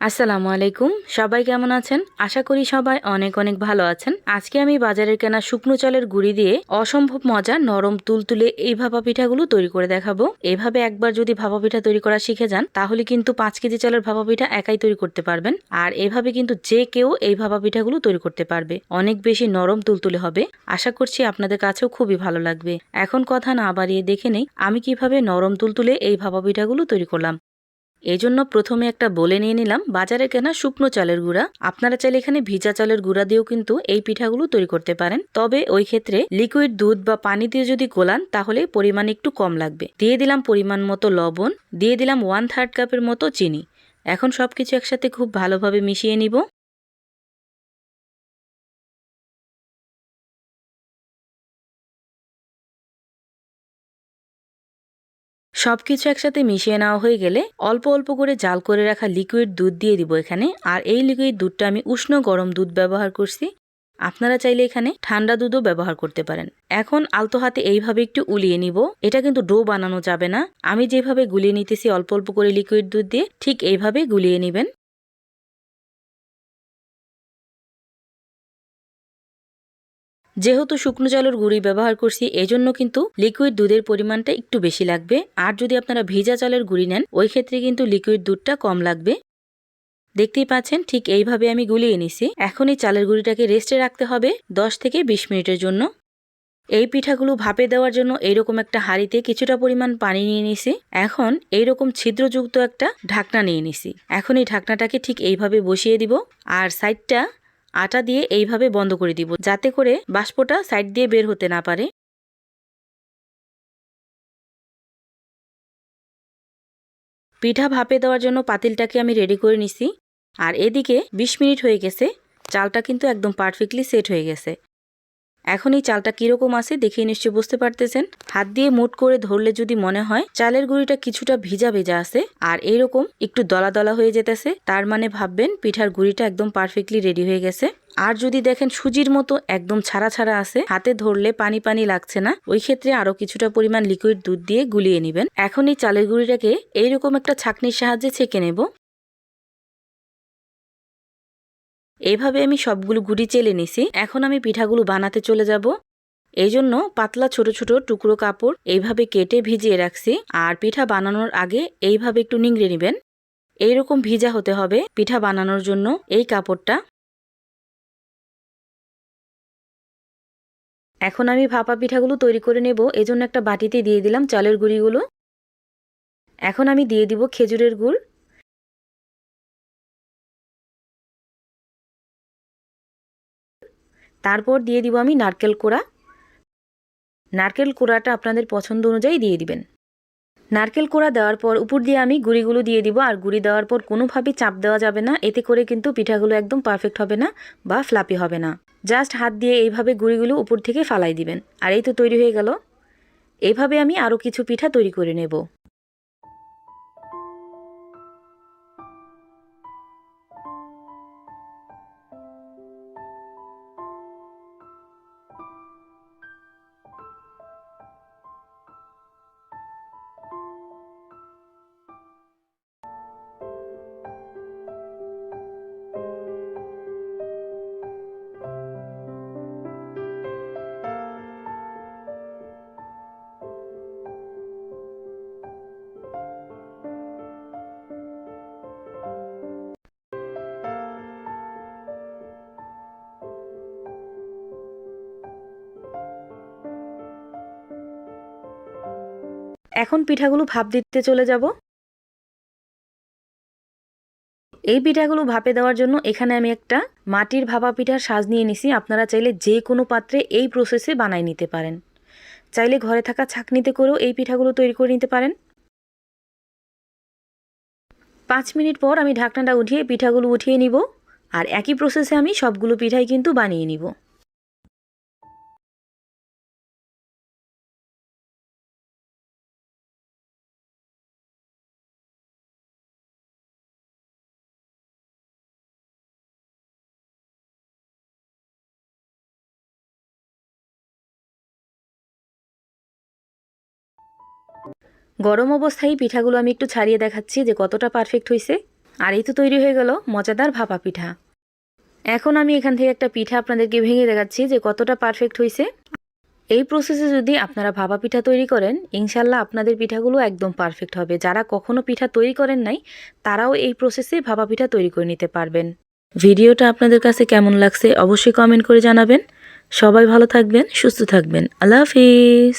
আসসালামু আলাইকুম। সবাই কেমন আছেন? আশা করি সবাই অনেক অনেক ভালো আছেন। আজকে আমি বাজারের কেনা শুকনো চালের গুঁড়ি দিয়ে অসম্ভব মজা নরম তুলতুলে এই ভাপা পিঠাগুলো তৈরি করে দেখাবো। এভাবে একবার যদি ভাপা পিঠা তৈরি করা শিখে যান, তাহলে কিন্তু পাঁচ কেজি চালের ভাপা পিঠা একাই তৈরি করতে পারবেন। আর এভাবে কিন্তু যে কেউ এই ভাপা পিঠাগুলো তৈরি করতে পারবে। অনেক বেশি নরম তুলতুলে হবে। আশা করছি আপনাদের কাছেও খুবই ভালো লাগবে। এখন কথা না বাড়িয়ে দেখে নেই, আমি কীভাবে নরম তুলতুলে এই ভাপা পিঠাগুলো তৈরি করলাম। এই জন্য প্রথমে একটা বলে নিয়ে নিলাম, বাজারে কেনা শুকনো চালের গুঁড়া। আপনারা চাইলে এখানে ভিজা চালের গুঁড়া দিয়েও কিন্তু এই পিঠাগুলো তৈরি করতে পারেন। তবে ওই ক্ষেত্রে লিকুইড দুধ বা পানি দিয়ে যদি গোলান, তাহলে পরিমাণ একটু কম লাগবে। দিয়ে দিলাম পরিমাণ মতো লবণ, দিয়ে দিলাম ওয়ান থার্ড কাপের মতো চিনি। এখন সব কিছু একসাথে খুব ভালোভাবে মিশিয়ে নিব। সব কিছু একসাথে মিশিয়ে নেওয়া হয়ে গেলে অল্প অল্প করে জাল করে রাখা লিকুইড দুধ দিয়ে দিব এখানে। আর এই লিকুইড দুধটা আমি উষ্ণ গরম দুধ ব্যবহার করছি। আপনারা চাইলে এখানে ঠান্ডা দুধও ব্যবহার করতে পারেন। এখন আলতো হাতে এইভাবে একটু উলিয়ে নিব। এটা কিন্তু ডো বানানো যাবে না। আমি যেভাবে গুলিয়ে নিতেছি অল্প অল্প করে লিকুইড দুধ দিয়ে, ঠিক এইভাবে গুলিয়ে নেবেন। যেহেতু শুকনো চালের গুঁড়ি ব্যবহার করছি, এজন্য কিন্তু লিকুইড দুধের পরিমাণটা একটু বেশি লাগবে। আর যদি আপনারা ভিজা চালের গুঁড়ি নেন, ওই ক্ষেত্রে কিন্তু লিকুইড দুধটা কম লাগবে। দেখতেই পাচ্ছেন, ঠিক এইভাবে আমি গুলিয়ে নিছি। এখন এই চালের গুঁড়িটাকে রেস্টে রাখতে হবে দশ থেকে বিশ মিনিটের জন্য। এই পিঠাগুলো ভাপে দেওয়ার জন্য এইরকম একটা হাঁড়িতে কিছুটা পরিমাণ পানি নিয়ে নিছি। এখন এইরকম ছিদ্রযুক্ত একটা ঢাকনা নিয়ে নিছি। এখন এই ঢাকনাটাকে ঠিক এইভাবে বসিয়ে দিব। আর সাইডটা আটা দিয়ে এইভাবে বন্ধ করে দিব, যাতে করে বাষ্পটা সাইড দিয়ে বের হতে না পারে। পিঠা ভাপে দেওয়ার জন্য পাতিলটাকে আমি রেডি করে নিছি। আর এদিকে ২০ মিনিট হয়ে গেছে, চালটা কিন্তু একদম পারফেক্টলি সেট হয়ে গেছে। এখন এই চালটা কীরকম আছে দেখে নিশ্চয়ই বুঝতে পারতেছেন। হাত দিয়ে মুট করে ধরলে যদি মনে হয়, চালের গুঁড়িটা কিছুটা ভিজা ভেজা আছে আর এইরকম একটু দলা দলা হয়ে যেতেছে, তার মানে ভাববেন পিঠার গুঁড়িটা একদম পারফেক্টলি রেডি হয়ে গেছে। আর যদি দেখেন সুজির মতো একদম ছাড়া ছাড়া আছে, হাতে ধরলে পানি পানি লাগছে না, ওই ক্ষেত্রে আরও কিছুটা পরিমাণ লিকুইড দুধ দিয়ে গুলিয়ে নেবেন। এখন এই চালের গুঁড়িটাকে এইরকম একটা ছাকনির সাহায্যে ছেঁকে নেব। এইভাবে আমি সবগুলো গুড়ি চেলে নিছি। এখন আমি পিঠাগুলো বানাতে চলে যাব। এই জন্য পাতলা ছোট ছোট টুকরো কাপড় এইভাবে কেটে ভিজিয়ে রাখছি। আর পিঠা বানানোর আগে এইভাবে একটু নিংড়ে নেবেন। এইরকম ভিজা হতে হবে পিঠা বানানোর জন্য এই কাপড়টা। এখন আমি ভাপা পিঠাগুলো তৈরি করে নেব। এজন্য একটা বাটিতে দিয়ে দিলাম চালের গুঁড়িগুলো। এখন আমি দিয়ে দিব খেজুরের গুড়। তারপর দিয়ে দিব আমি নারকেল কোড়া। নারকেল কোড়াটা আপনাদের পছন্দ অনুযায়ী দিয়ে দিবেন। নারকেল কোড়া দেওয়ার পর উপর দিয়ে আমি গুঁড়িগুলো দিয়ে দিব আর গুঁড়ি দেওয়ার পর কোনোভাবেই চাপ দেওয়া যাবে না। এতে করে কিন্তু পিঠাগুলো একদম পারফেক্ট হবে না বা ফ্লাপি হবে না। জাস্ট হাত দিয়ে এইভাবে গুঁড়িগুলো উপর থেকে ফালাই দিবেন। আর এই তো তৈরি হয়ে গেল। এইভাবে আমি আরও কিছু পিঠা তৈরি করে নেব। এখন পিঠাগুলো ভাপ দিতে চলে যাব। এই পিঠাগুলো ভাপে দেওয়ার জন্য এখানে আমি একটা মাটির ভাপা পিঠার সাজ নিয়ে নিছি। আপনারা চাইলে যে কোনো পাত্রে এই প্রসেসে বানাই নিতে পারেন। চাইলে ঘরে থাকা ছাকনিতে করেও এই পিঠাগুলো তৈরি করে নিতে পারেন। পাঁচ মিনিট পর আমি ঢাকনাটা উঠিয়ে পিঠাগুলো উঠিয়ে নিব। আর একই প্রসেসে আমি সবগুলো পিঠাই কিন্তু বানিয়ে নিব। গরম অবস্থায় পিঠাগুলো আমি একটু ছাড়িয়ে দেখাচ্ছি যে কতটা পারফেক্ট হয়েছে আর এই তো তৈরি হয়ে গেল মজাদার ভাপা পিঠা। এখন আমি এখান থেকে একটা পিঠা আপনাদেরকে ভেঙে দেখাচ্ছি যে কতটা পারফেক্ট হয়েছে এই প্রসেসে যদি আপনারা ভাপা পিঠা তৈরি করেন ইনশাল্লাহ আপনাদের পিঠাগুলো একদম পারফেক্ট হবে। যারা কখনো পিঠা তৈরি করেন নাই, তারাও এই প্রসেসে ভাপা পিঠা তৈরি করে নিতে পারবেন। ভিডিওটা আপনাদের কাছে কেমন লাগছে অবশ্যই কমেন্ট করে জানাবেন। সবাই ভালো থাকবেন, সুস্থ থাকবেন। আল্লাহ হাফিজ।